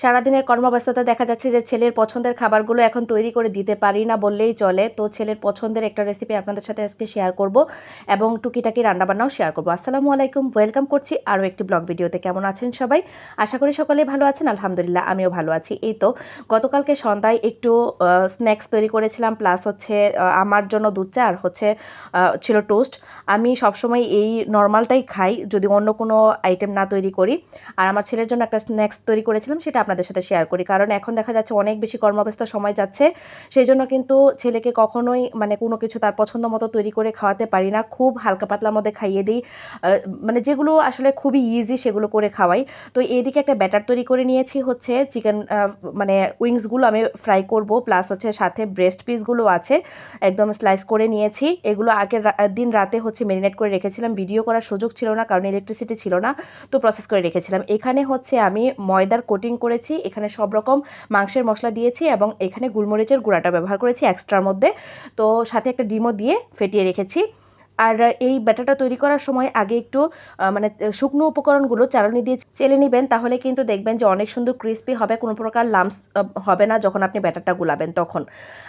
সারাদিনের কর্মব্যস্ততা দেখা যাচ্ছে যে ছেলের পছন্দের খাবারগুলো এখন তৈরি করে দিতে পারি না বললেই চলে। তো ছেলের পছন্দের একটা রেসিপি আপনাদের সাথে আজকে শেয়ার করব এবং টুকিটাকি রান্নাবান্নাও শেয়ার করব। আসসালামু আলাইকুম ওয়েলকাম করছি আরও একটি ব্লগ ভিডিওতে কেমন আছেন সবাই? আশা করি সকলে ভালো আছেন, আলহামদুলিল্লাহ আমিও ভালো আছি। এই তো, গতকালকে সন্ধ্যায় একটু স্ন্যাক্স তৈরি করেছিলাম প্লাস হচ্ছে আমার জন্য দুধ চা আর হচ্ছে ছিল টোস্ট আমি সবসময় এই নর্মালটাই খাই, যদি অন্য কোনো আইটেম না তৈরি করি। আর আমার ছেলের জন্য একটা স্ন্যাক্স তৈরি করেছিলাম, সেটা আপনাদের সাথে শেয়ার করি। কারণ এখন দেখা যাচ্ছে অনেক বেশি কর্মব্যস্ত সময় যাচ্ছে সেই জন্য কিন্তু ছেলেকে কখনোই মানে কোনো কিছু তার পছন্দ মতো তৈরি করে খাওয়াতে পারি না। খুব হালকা পাতলার মধ্যে খাইয়ে দিই। মানে যেগুলো আসলে খুবই ইজি সেগুলো করে খাওয়াই। তো এইদিকে একটা ব্যাটার তৈরি করে নিয়েছি হচ্ছে চিকেন মানে উইংসগুলো আমি ফ্রাই করব প্লাস হচ্ছে সাথে ব্রেস্ট পিসগুলো আছে, একদম স্লাইস করে নিয়েছি। এগুলো আগের দিন রাতে হচ্ছে মেরিনেট করে রেখেছিলাম। ভিডিও করার সুযোগ ছিল না, কারণ ইলেকট্রিসিটি ছিল না, তো প্রসেস করে রেখেছিলাম। এখানে হচ্ছে আমি ময়দার কোটিং করেছি এখানে সব রকম মাংসের মশলা দিয়েছি এবং এখানে গুলমরিচের গুঁড়াটা ব্যবহার করেছি এক্সট্রার মধ্যে। তো সাথে একটা ডিমও দিয়ে ফেটিয়ে রেখেছি। আর এই ব্যাটারটা তৈরি করার সময় আগে একটু মানে শুকনো উপকরণগুলো চালনি দিয়ে চেলে নেবেন, তাহলে কিন্তু দেখবেন যে অনেক সুন্দর ক্রিস্পি হবে, কোনো প্রকার লামস হবে না যখন আপনি ব্যাটারটা গুলাবেন তখন।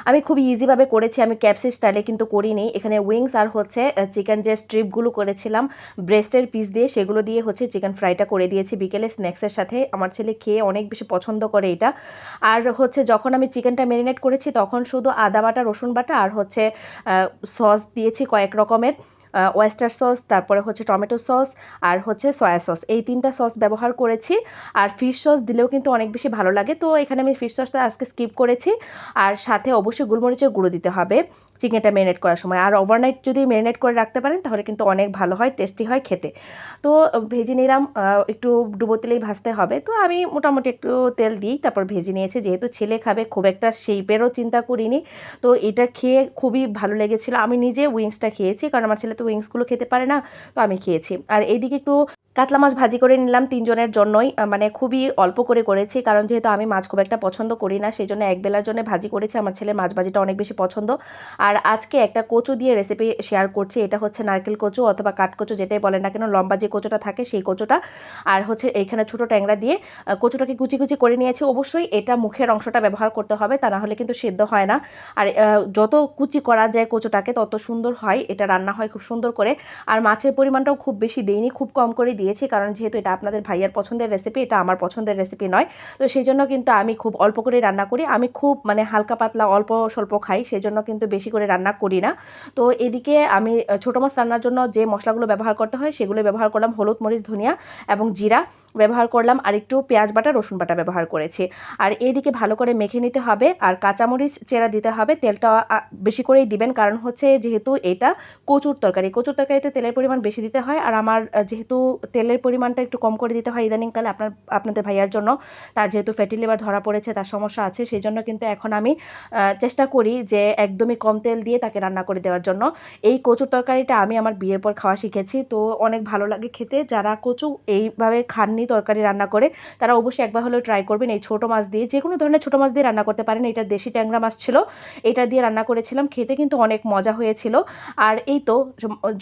আমি খুব ইজিভাবে করেছি, আমি ক্যাপসি স্টাইলে কিন্তু করিনি। এখানে উইংস আর হচ্ছে চিকেন যে স্ট্রিপগুলো করেছিলাম ব্রেস্টের পিস দিয়ে, সেগুলো দিয়ে হচ্ছে চিকেন ফ্রাইটা করে দিয়েছি বিকেলে স্ন্যাক্সের সাথে। আমার ছেলে খেয়ে অনেক বেশি পছন্দ করে এটা। আর হচ্ছে যখন আমি চিকেনটা ম্যারিনেট করেছি, তখন শুধু আদা বাটা, রসুন বাটা আর হচ্ছে সস দিয়েছি কয়েক রকমের। ওয়েস্টার সস তারপরে হচ্ছে টমেটো সস আর হচ্ছে সয়া সস এই তিনটা সস ব্যবহার করেছি আর ফিশ সস দিলেও কিন্তু অনেক বেশি ভালো লাগে। তো এখানে আমি ফিশ সসটা আজকে স্কিপ করেছি। আর সাথে অবশ্যই গোলমরিচের গুঁড়ো দিতে হবে। চিকেনটা ম্যারিনেট করার সময়। আর ওভারনাইট যদি ম্যারিনেট করে রাখতে পারেন, তাহলে কিন্তু অনেক ভালো হয় টেস্টি হয় খেতে। তো ভেজে নিলাম একটু ডুবো তেলেই ভাজতে হবে। তো আমি মোটামুটি একটু তেল দিই, তারপর ভেজে নিয়েছি। যেহেতু ছেলে খাবে, খুব একটা শেপেরও চিন্তা করিনি। তো এটা খেয়ে খুবই ভালো লেগেছিলো। আমি নিজে উইংসটা খেয়েছি, কারণ আমার ছেলে তো উইংসগুলো খেতে পারে না, তো আমি খেয়েছি। আর এইদিকে একটু কাতলা মাছ ভাজি করে নিলাম তিনজনের জন্যই মানে খুবই অল্প করে করেছি, কারণ যেহেতু আমি মাছ খুব একটা পছন্দ করি না সেই জন্য এক বেলার জন্য ভাজি করেছি, আমার ছেলে মাছ ভাজিটা অনেক বেশি পছন্দ। আর আজকে একটা কচু দিয়ে রেসিপি শেয়ার করছি, এটা হচ্ছে নারকেল কচু অথবা কাঠকচু যেটাই বলেন না কেন, লম্বা যে কচুটা থাকে সেই কচুটা। আর হচ্ছে এইখানে ছোটো ট্যাংরা দিয়ে কচুটাকে কুচি কুচি করে নিয়েছি, অবশ্যই এটা মুখের অংশটা ব্যবহার করতে হবে, তা না হলে কিন্তু সেদ্ধ হয় না। আর যত কুচি করা যায় কচুটাকে, তত সুন্দর হয়, এটা রান্না হয় খুব সুন্দর করে। আর মাছের পরিমাণটাও খুব বেশি দেইনি, খুব কম করে দিয়েছি, কারণ যেহেতু এটা আপনাদের ভাইয়ার পছন্দের রেসিপি এটা আমার পছন্দের রেসিপি নয়। তো সেই জন্য কিন্তু আমি খুব অল্প করে রান্না করি। আমি খুব মানে হালকা পাতলা অল্প স্বল্প খাই সেই জন্য কিন্তু বেশি করে রান্না করি না। তো এদিকে আমি ছোটো মাছ রান্নার জন্য যে মশলাগুলো ব্যবহার করতে হয়, সেগুলো ব্যবহার করলাম হলুদ, মরিচ, ধনিয়া এবং জিরা। ব্যবহার করলাম আর একটু পেঁয়াজ বাটা, রসুন বাটা ব্যবহার করেছি। আর এইদিকে ভালো করে মেখে নিতে হবে আর কাঁচামরিচ চেরা দিতে হবে, তেলটা বেশি করেই দিবেন। কারণ হচ্ছে যেহেতু এটা কচুর তরকারি, কচুর তরকারিতে তেলের পরিমাণ বেশি দিতে হয়। আর আমার যেহেতু তেলের পরিমাণটা একটু কম করে দিতে হয় ইদানিংকালে আপনার, আপনাদের ভাইয়ার জন্য। তার যেহেতু ফ্যাটি লিভার ধরা পড়েছে, তার সমস্যা আছে, সেই জন্য কিন্তু এখন আমি চেষ্টা করি যে একদমই কম তেল দিয়ে তাকে রান্না করে দেওয়ার জন্য। এই কচুর তরকারিটা আমি আমার বিয়ের পর খাওয়া শিখেছি, তো অনেক ভালো লাগে খেতে। যারা কচু এইভাবে খাননি তরকারি রান্না করে, তারা অবশ্যই একবার হলেও ট্রাই করবেন। এই ছোটো মাছ দিয়ে, যে কোনো ধরনের ছোটো মাছ দিয়ে রান্না করতে পারেন। এটা দেশি ট্যাংরা মাছ ছিল, এটা দিয়ে রান্না করেছিলাম। খেতে কিন্তু অনেক মজা হয়েছিল। আর এই তো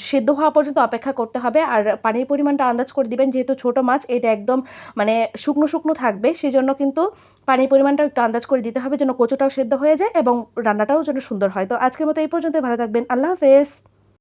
সেদ্ধ হওয়া পর্যন্ত অপেক্ষা করতে হবে। আর পানির পরিমাণটা আন্দাজ করে দিবেন, যেহেতু ছোট মাছ, এটা একদম মানে শুকনো শুকনো থাকবে সেই জন্য কিন্তু পানির পরিমাণটাও একটু আন্দাজ করে দিতে হবে, যেন কচুটাও সেদ্ধ হয়ে যায় এবং রান্নাটাও যেন সুন্দর হয়। তো আজকের মতো এই পর্যন্ত ভালো থাকবেন, আল্লাহ হাফেজ।